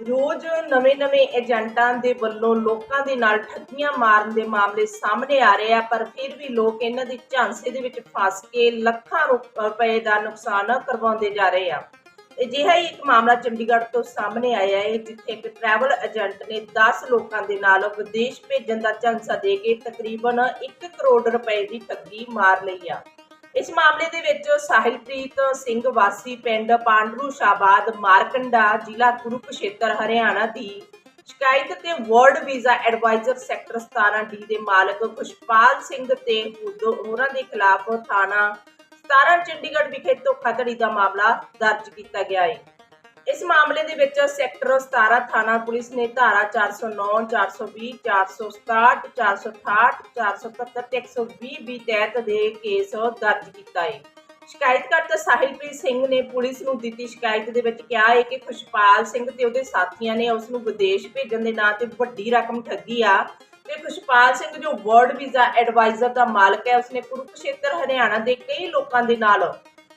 ਰੋਜ਼ ਨਵੇਂ-ਨਵੇਂ ਏਜੰਟਾਂ ਦੇ ਵੱਲੋਂ ਲੋਕਾਂ ਦੇ ਨਾਲ ਠੱਗੀਆਂ ਮਾਰਨ ਦੇ ਮਾਮਲੇ ਸਾਹਮਣੇ ਆ ਰਹੇ ਆ, ਪਰ ਫਿਰ ਵੀ ਲੋਕ ਇਹਨਾਂ ਦੇ ਝਾਂਸੇ ਦੇ ਵਿੱਚ ਫਸ ਕੇ ਲੱਖਾਂ ਰੁ- ਰੁਪਏ ਦਾ ਨੁਕਸਾਨ ਕਰਵਾਉਂਦੇ ਜਾ ਰਹੇ ਆ। ਅਜਿਹਾ ਹੀ ਇੱਕ ਮਾਮਲਾ ਚੰਡੀਗੜ੍ਹ ਤੋਂ ਸਾਹਮਣੇ ਆਇਆ ਹੈ, ਜਿੱਥੇ ਇੱਕ ਟਰੈਵਲ ਏਜੰਟ ਨੇ 10 ਲੋਕਾਂ ਦੇ ਨਾਲ ਵਿਦੇਸ਼ ਭੇਜਣ ਦਾ ਝਾਂਸਾ ਦੇ ਕੇ ਤਕਰੀਬਨ 1 ਕਰੋੜ ਰੁਪਏ ਦੀ ਠੱਗੀ ਮਾਰ ਲਈ ਆ। ਇਸ ਮਾਮਲੇ ਦੇ ਵਿੱਚ ਸਾਹਿਲਪ੍ਰੀਤ ਸਿੰਘ ਵਾਸੀ, ਪਿੰਡ ਪਾਂਡਰੂ ਸ਼ਾਬਾਦ ਮਾਰਕੰਡਾ ਜ਼ਿਲ੍ਹਾ ਕੁਰੂਕਸ਼ੇਤਰ, ਹਰਿਆਣਾ ਦੀ ਸ਼ਿਕਾਇਤ ਤੇ World Visa Adviser sector 17 D ਦੇ ਮਾਲਕ ਖੁਸ਼ਪਾਲ ਸਿੰਘ ਤੇ ਉਦੋਂ- ਹੋਰਾਂ ਦੇ ਖਿਲਾਫ ਥਾਣਾ 17 ਚੰਡੀਗੜ੍ਹ ਵਿਖੇ ਧੋਖਾਧੜੀ ਦਾ ਮਾਮਲਾ ਦਰਜ ਕੀਤਾ ਗਿਆ ਹੈ। ਇਸ ਮਾਮਲੇ ਦੇ ਵਿੱਚ ਸੈਕਟਰ 17 ਥਾਣਾ ਪੁਲਿਸ ਨੇ ਧਾਰਾ 409 420 467 468 477 ਤੇ 120 ਵੀ ਤਹਿਤ ਦੇ ਕੇਸ ਦਰਜ ਕੀਤਾ ਹੈ ਸ਼ਿਕਾਇਤਕਰਤਾ ਸਾਹਿਲਪ੍ਰੀਤ ਸਿੰਘ ਨੇ ਪੁਲਿਸ ਨੂੰ ਦਿੱਤੀ ਸ਼ਿਕਾਇਤ ਦੇ ਵਿੱਚ ਕਿਹਾ ਹੈ ਕਿ ਖੁਸ਼ਪਾਲ ਸਿੰਘ ਤੇ ਉਹਦੇ ਸਾਥੀਆਂ ਨੇ ਉਸ ਨੂੰ ਵਿਦੇਸ਼ ਭੇਜਣ ਦੇ ਨਾਂ ਤੇ ਵੱਡੀ ਰਕਮ ਠੱਗੀ ਆ ਤੇ ਖੁਸ਼ਪਾਲ ਸਿੰਘ ਜੋ ਵਰਲਡ ਵੀਜ਼ਾ ਐਡਵਾਈਜ਼ਰ ਦਾ ਮਾਲਕ ਹੈ, ਉਸਨੇ ਕੁਰੂਕਸ਼ੇਤਰ, ਹਰਿਆਣਾ ਦੇ ਕਈ ਲੋਕਾਂ ਦੇ ਨਾਲ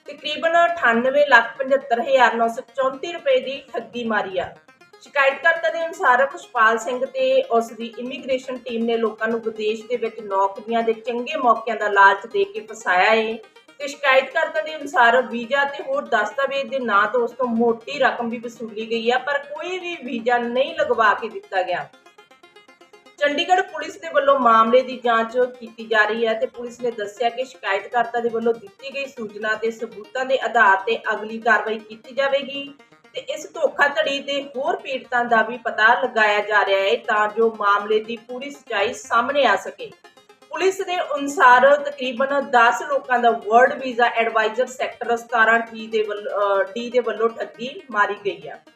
ਤਕਰੀਬਨ 98,75,934 ਰੁਪਏ ਦੀ ਠੱਗੀ ਮਾਰੀ ਆ। ਸ਼ਿਕਾਇਤਕਰਤਾ ਦੇ ਅਨੁਸਾਰ ਪੁਸ਼ਪਾਲ ਸਿੰਘ ਤੇ ਉਸ ਦੀ ਇਮੀਗ੍ਰੇਸ਼ਨ ਟੀਮ ਨੇ ਲੋਕਾਂ ਨੂੰ ਵਿਦੇਸ਼ ਦੇ ਵਿੱਚ ਨੌਕਰੀਆਂ ਦੇ ਚੰਗੇ ਮੌਕਿਆਂ ਦਾ ਲਾਲਚ ਦੇ ਕੇ ਫਸਾਇਆ ਏ। ਤੇ ਸ਼ਿਕਾਇਤਕਰਤਾ ਦੇ ਅਨੁਸਾਰ ਵੀਜ਼ਾ ਤੇ ਹੋਰ ਦਸਤਾਵੇਜ਼ ਦੇ ਨਾਂ ਤੋਂ ਉਸ ਤੋਂ ਮੋਟੀ ਰਕਮ ਵੀ ਵਸੂਲੀ ਗਈ ਆ ਪਰ ਕੋਈ ਵੀ ਵੀਜ਼ਾ ਨਹੀਂ ਲਗਵਾ ਕੇ ਦਿੱਤਾ ਗਿਆ। ਚੰਡੀਗੜ੍ਹ ਪੁਲਿਸ ਦੇ ਵੱਲੋਂ ਮਾਮਲੇ ਦੀ ਜਾਂਚ ਕੀਤੀ ਜਾ ਰਹੀ ਹੈ ਤੇ ਪੁਲਿਸ ਨੇ ਦੱਸਿਆ ਕਿ ਸ਼ਿਕਾਇਤਕਰਤਾ ਦੇ ਵੱਲੋਂ ਦਿੱਤੀ ਗਈ ਸੂਚਨਾ ਤੇ ਸਬੂਤਾਂ ਦੇ ਆਧਾਰ ਤੇ ਅਗਲੀ ਕਾਰਵਾਈ ਕੀਤੀ ਜਾਵੇਗੀ ਤੇ ਇਸ ਧੋਖਾਧੜੀ ਦੇ ਹੋਰ ਪੀੜਤਾਂ ਦਾ ਵੀ ਪਤਾ ਲਗਾਇਆ ਜਾ ਰਿਹਾ ਹੈ ਤਾਂ ਜੋ ਮਾਮਲੇ ਦੀ ਪੂਰੀ ਸਚਾਈ ਸਾਹਮਣੇ ਆ ਸਕੇ। ਪੁਲਿਸ ਦੇ ਅਨੁਸਾਰ ਤਕਰੀਬਨ 10 ਲੋਕਾਂ ਦਾ World Visa Adviser sector 17 D ਦੇ ਵੱਲੋਂ ਦੇ ਵੱਲੋਂ ਠੱਗੀ ਮਾਰੀ ਗਈ ਹੈ।